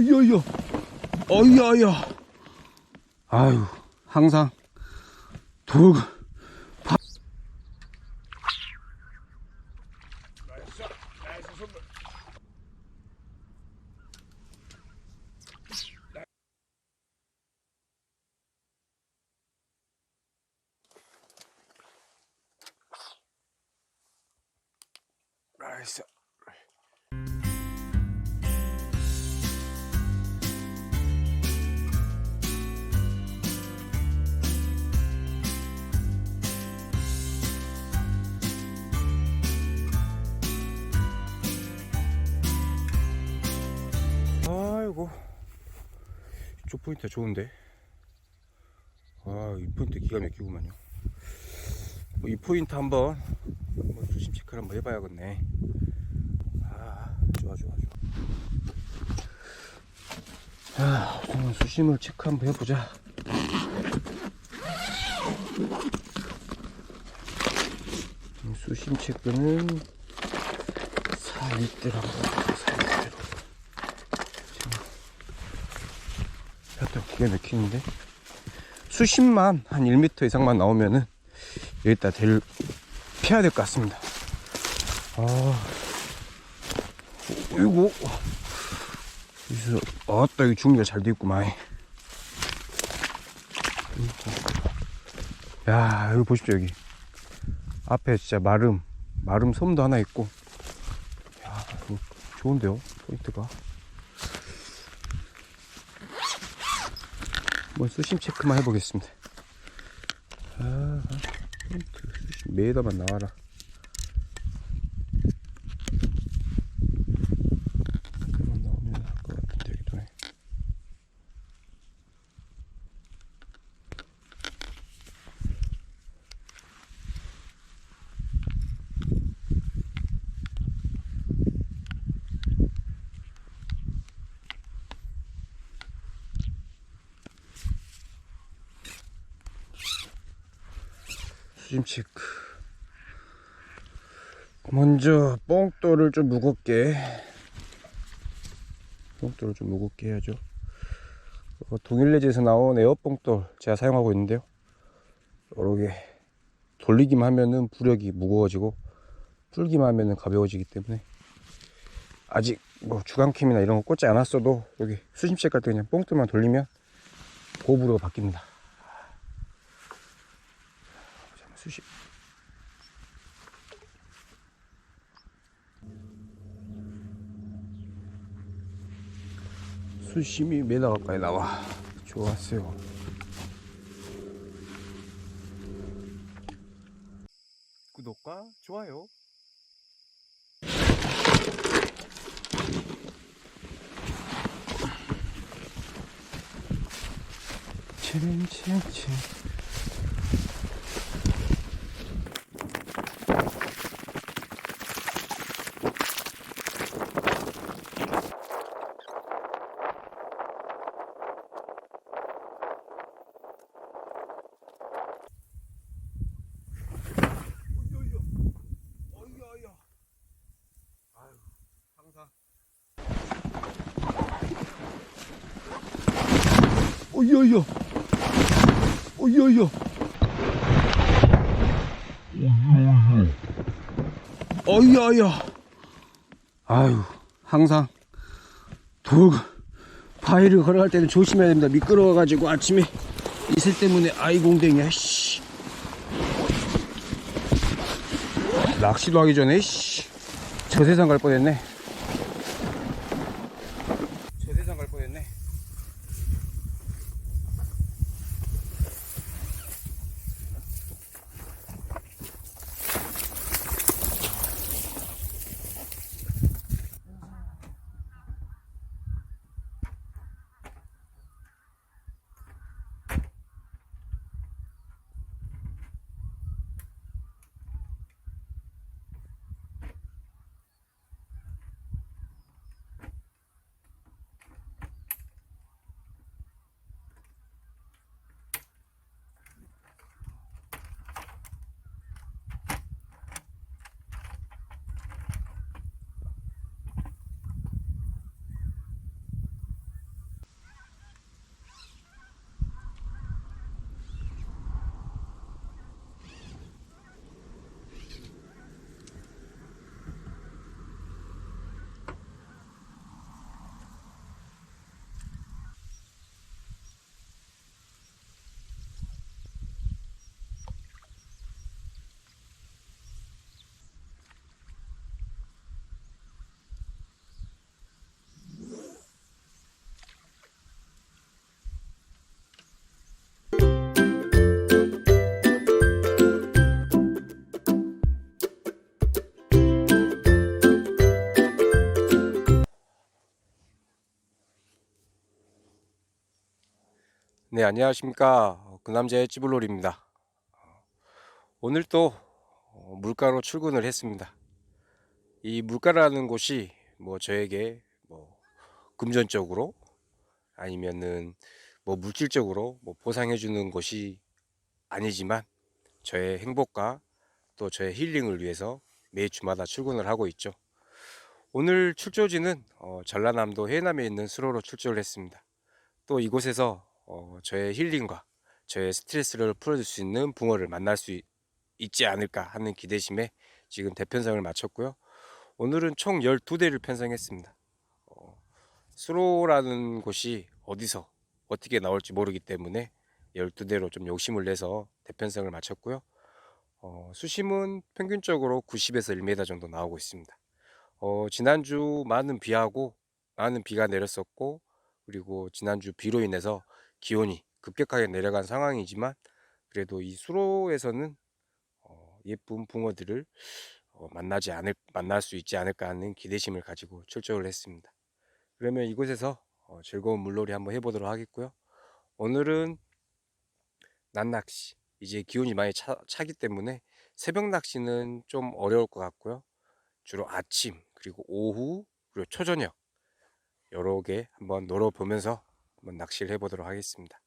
어이야야. 어이야야. 아유, 항상 돌, 바... 아이고. 이쪽 포인트 좋은데? 아이 포인트 기가 막히구만요. 뭐 이 포인트 한번 뭐 수심 체크를 한번 해봐야겠네. 아 좋아 좋아 좋아. 자 우선 수심을 체크 한번 해보자. 이 수심 체크는 4리터 한번 4리터로 하여튼 기가 막히는데? 수심만 한 1m 이상만 나오면은 여기다 대를 피해야 될 것 같습니다. 아 이거 여기서 아따 여기 준비가 잘 돼 있구만. 야 여기 보십시오 여기. 앞에 진짜 마름 마름 섬도 하나 있고. 야 좋은데요? 포인트가 한번 수심 체크만 해보겠습니다. 아, 수심 메이더만 나와라. 그만 나오면 할 것 같은데 여기도 해. 수심 체크. 먼저 뽕돌을 좀 무겁게 뽕돌을 좀 무겁게 해야죠. 어, 동일레지에서 나온 에어뽕돌 제가 사용하고 있는데요. 이렇게 돌리기만 하면은 부력이 무거워지고 풀기만 하면은 가벼워지기 때문에 아직 뭐 주간캠이나 이런 거 꽂지 않았어도 여기 수심 체크 할때 그냥 뽕돌만 돌리면 고부로가 바뀝니다. 잠깐만, 수심 수심이 메다 가까이 나와. 좋았어요. 구독과 좋아요. 칭칭칭 어이야 어이야야. 어이야야. 어이야야. 아유, 항상 돌 바위를 걸어갈 때는 조심해야 됩니다. 미끄러워가지고 아침에 이슬 때문에 아이공댕이야. 씨. 낚시도 하기 전에 씨, 저 세상 갈 뻔했네. 네, 안녕하십니까. 어, 그 남자의 찌블롤입니다. 오늘 또 어, 물가로 출근을 했습니다. 이 물가라는 곳이 뭐 저에게 뭐 금전적으로 아니면은 뭐 물질적으로 뭐 보상해 주는 곳이 아니지만 저의 행복과 또 저의 힐링을 위해서 매 주마다 출근을 하고 있죠. 오늘 출조지는 어, 전라남도 해남에 있는 수로로 출조를 했습니다. 또 이곳에서 어, 저의 힐링과 저의 스트레스를 풀어줄 수 있는 붕어를 만날 수 있, 있지 않을까 하는 기대심에 지금 대편성을 마쳤고요. 오늘은 총 12대를 편성했습니다. 어, 수로라는 곳이 어디서 어떻게 나올지 모르기 때문에 12대로 좀 욕심을 내서 대편성을 마쳤고요. 어, 수심은 평균적으로 90에서 1m 정도 나오고 있습니다. 어, 지난주 많은 비하고 많은 비가 내렸었고 그리고 지난주 비로 인해서 기온이 급격하게 내려간 상황이지만 그래도 이 수로에서는 어, 예쁜 붕어들을 어, 만나지 않을 만날 수 있지 않을까 하는 기대심을 가지고 출조를 했습니다. 그러면 이곳에서 어, 즐거운 물놀이 한번 해보도록 하겠고요. 오늘은 낮낚시 이제 기온이 많이 차, 차기 때문에 새벽 낚시는 좀 어려울 것 같고요. 주로 아침 그리고 오후 그리고 초저녁 여러 개 한번 놀아보면서 한번 낚시를 해보도록 하겠습니다.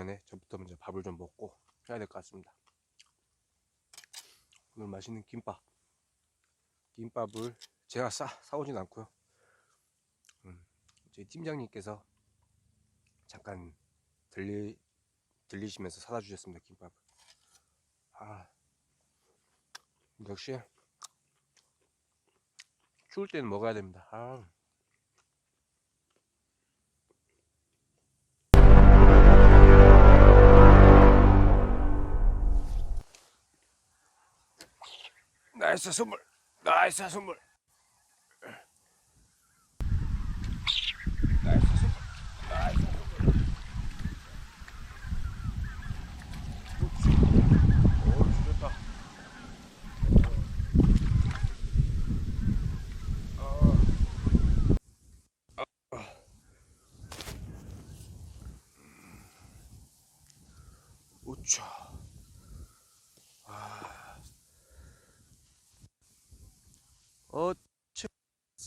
전에 저부터 먼저 밥을 좀 먹고 해야 될 것 같습니다. 오늘 맛있는 김밥. 김밥을 제가 싸, 사오진 않고요. 음, 저희 팀장님께서 잠깐 들리, 들리시면서 사다 주셨습니다. 김밥을. 아, 역시 추울 때는 먹어야 됩니다. 아. 나이스 선물. 나이스 선물. 나이스 선물. 나이스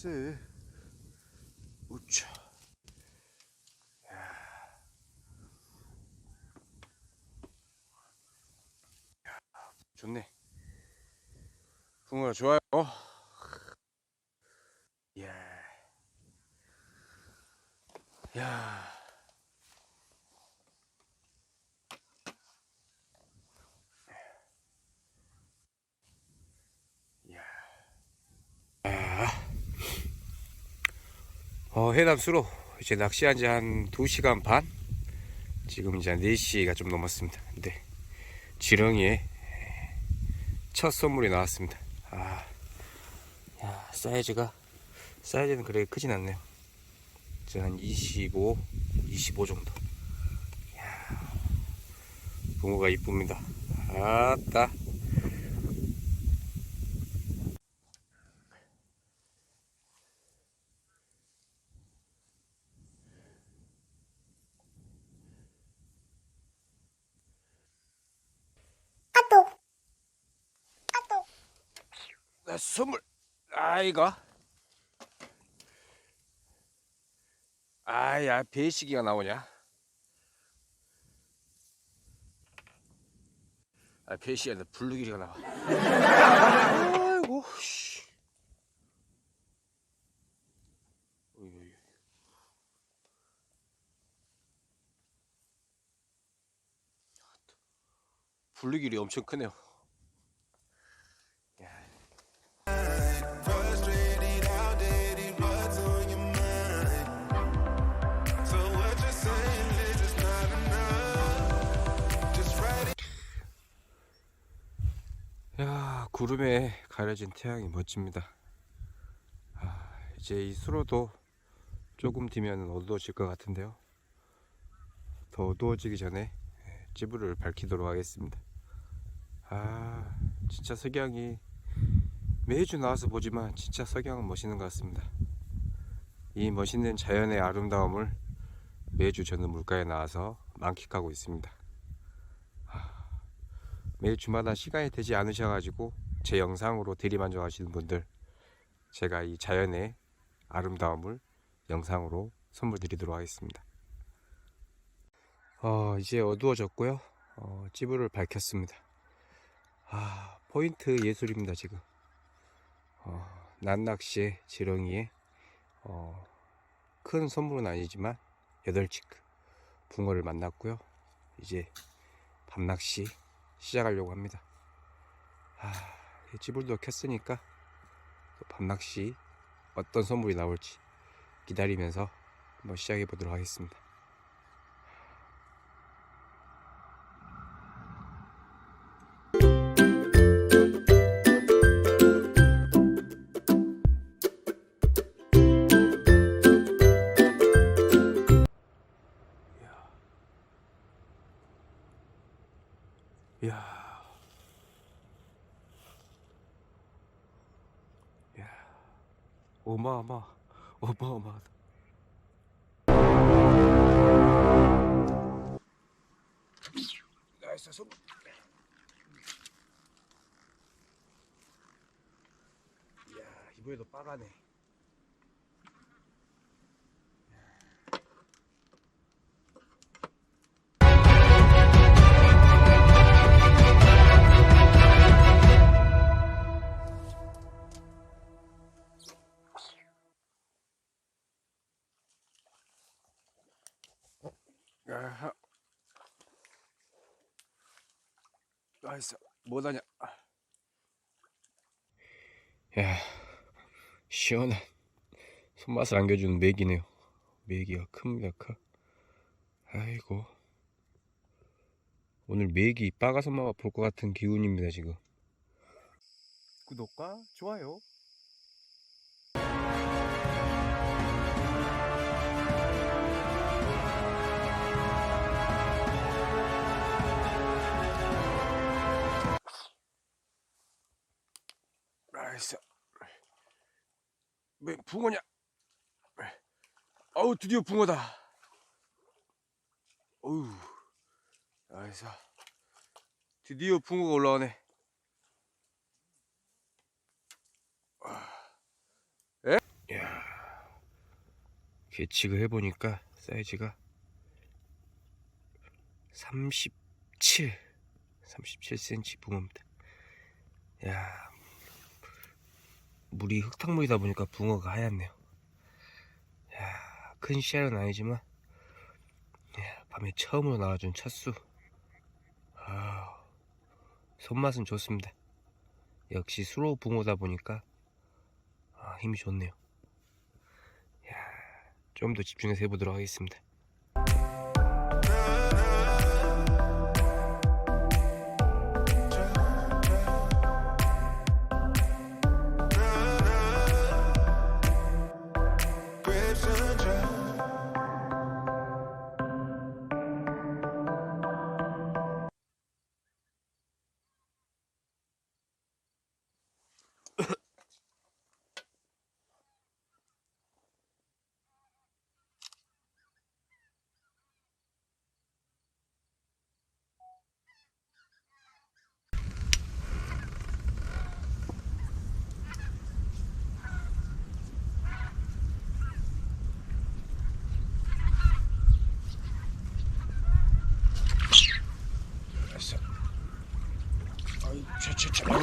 어체스 우차 좋네. 붕어 좋아요 어, 해남 수로 이제 낚시한 지 한 2시간 반? 지금 이제 한 4시가 좀 넘었습니다. 근데 지렁이에 첫 선물이 나왔습니다. 아, 야, 사이즈가, 사이즈는 그렇게 크진 않네요. 이제 한 25, 25 정도. 야, 붕어가 이쁩니다. 아따. 나 선물 아이가 아야 배시기가 나오냐 아 배시기 아니라 블루기리가 나와 아이고 씨. 블루길이 엄청 크네요. 태양이 멋집니다. 아, 이제 이 수로도 조금 뒤면 어두워질 것 같은데요. 더 어두워지기 전에 찌부를 밝히도록 하겠습니다. 아, 진짜 석양이 매주 나와서 보지만 진짜 석양은 멋있는 것 같습니다. 이 멋있는 자연의 아름다움을 매주 저는 물가에 나와서 만끽하고 있습니다. 아, 매일 주마다 시간이 되지 않으셔가지고 제 영상으로 대리만족 하시는 분들 제가 이 자연의 아름다움을 영상으로 선물 드리도록 하겠습니다. 어, 이제 어두워졌고요. 어, 찌부를 밝혔습니다. 아, 포인트 예술입니다, 지금. 어, 난낚시의 지렁이에 어, 큰 선물은 아니지만 8치크 붕어를 만났고요. 이제 밤낚시 시작하려고 합니다. 아, 이 찌불도 켰으니까 또 밤낚시 어떤 선물이 나올지 기다리면서 한번 시작해 보도록 하겠습니다. 어마어마. 어마어마하다. 나이스 손. 이야, 이번에도 빠가네. 나이스. 뭐다냐? 야, 시원한 손맛을 안겨주는 메기네요. 메기가 큽니다, 커. 아이고. 오늘 메기 빠가선마가 볼 것 같은 기운입니다, 지금. 구독과 좋아요. 나이스. 왜 붕어냐? 어우 드디어 붕어다. 어우 나이스. 드디어 붕어가 올라오네. 에? 야, 계측을 해 보니까 사이즈가 37, 37cm 붕어입니다. 야, 물이 흙탕물이다 보니까 붕어가 하얗네요. 야, 큰 씨알은 아니지만 야, 밤에 처음으로 나와준 첫수. 아, 손맛은 좋습니다. 역시 수로 붕어다 보니까 아, 힘이 좋네요. 좀 더 집중해서 해보도록 하겠습니다.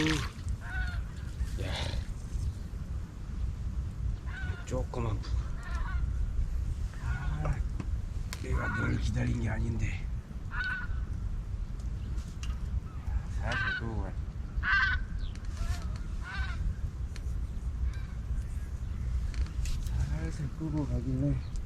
야. 조그만 부. 아, 내가 널 기다린 게 아닌데. 사실 그거 살살 끄고 가길래.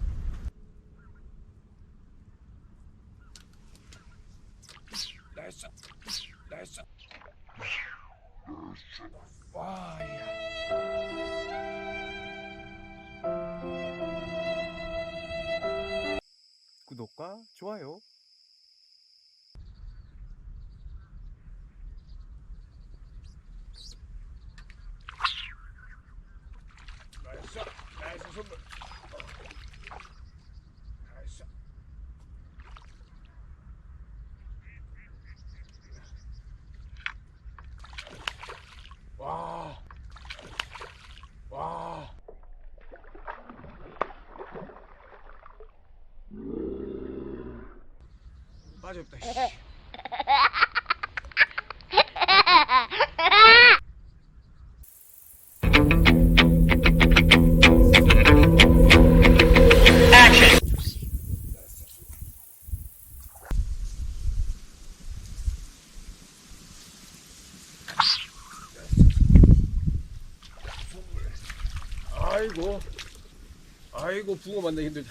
빠졌다. 씨. 아이고, 아이고 붕어 만나기 힘들다.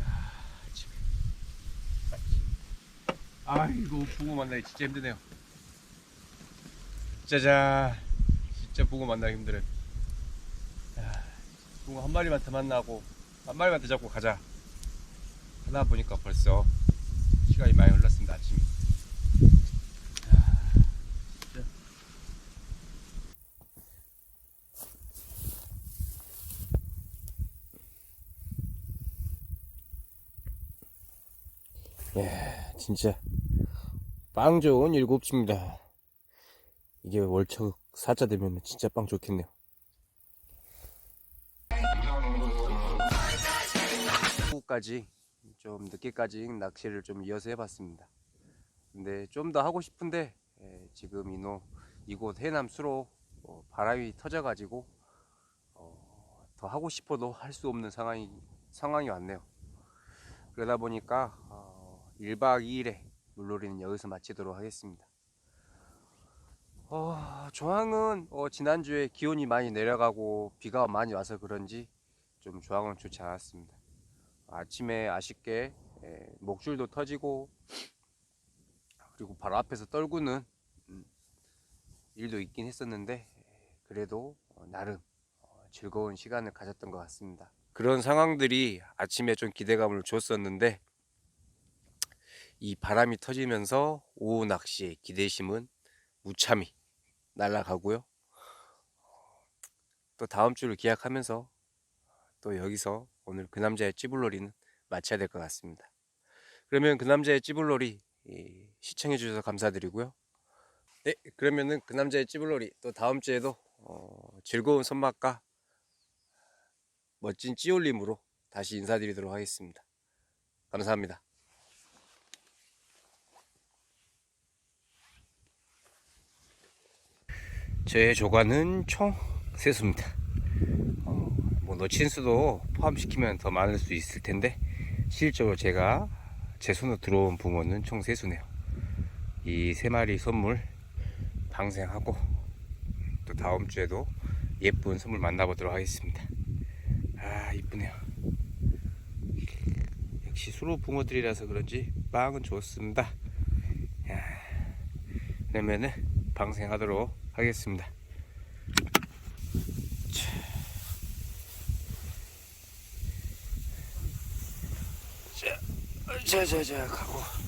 야, 참. 아 이고 붕어 만나기 진짜 힘드네요. 짜잔, 진짜 붕어 만나기 힘들어요. 야, 붕어 한 마리만 더 만나고 한 마리만 더 잡고 가자. 하나 보니까 벌써 시간이 많이 흘렀습니다 아침이. 예, 진짜 빵 좋은 일곱입니다. 이게 월척 사자 되면 진짜 빵 좋겠네요. 후까지 좀 늦게까지 낚시를 좀 이어서 해봤습니다. 근데 좀 더 하고 싶은데 예, 지금 이노 이곳 해남 수로 어, 바람이 터져가지고 어, 더 하고 싶어도 할 수 없는 상황이 상황이 왔네요. 그러다 보니까 어, 1박 2일에 물놀이는 여기서 마치도록 하겠습니다. 어, 조항은 어, 지난주에 기온이 많이 내려가고 비가 많이 와서 그런지 좀 조항은 좋지 않았습니다. 아침에 아쉽게 예, 목줄도 터지고 그리고 바로 앞에서 떨구는 음, 일도 있긴 했었는데 예, 그래도 어, 나름 어, 즐거운 시간을 가졌던 것 같습니다. 그런 상황들이 아침에 좀 기대감을 줬었는데 이 바람이 터지면서 오후 낚시의 기대심은 무참히 날아가고요. 또 다음 주를 기약하면서 또 여기서 오늘 그 남자의 찌불놀이는 마쳐야 될 것 같습니다. 그러면 그 남자의 찌불놀이 예, 시청해 주셔서 감사드리고요. 네, 그러면은 그 남자의 찌불놀이 또 다음 주에도 어, 즐거운 손맛과 멋진 찌올림으로 다시 인사드리도록 하겠습니다. 감사합니다. 제 조과는 총 세수입니다. 어, 뭐 놓친 수도 포함시키면 더 많을 수 있을 텐데 실제로 제가 제 손으로 들어온 붕어는 총 세수네요. 이 세 마리 선물 방생하고 또 다음 주에도 예쁜 선물 만나보도록 하겠습니다. 아 이쁘네요. 역시 수로 붕어들이라서 그런지 빵은 좋습니다. 야, 그러면은 방생하도록 하겠습니다. 자, 자, 자, 자, 가고.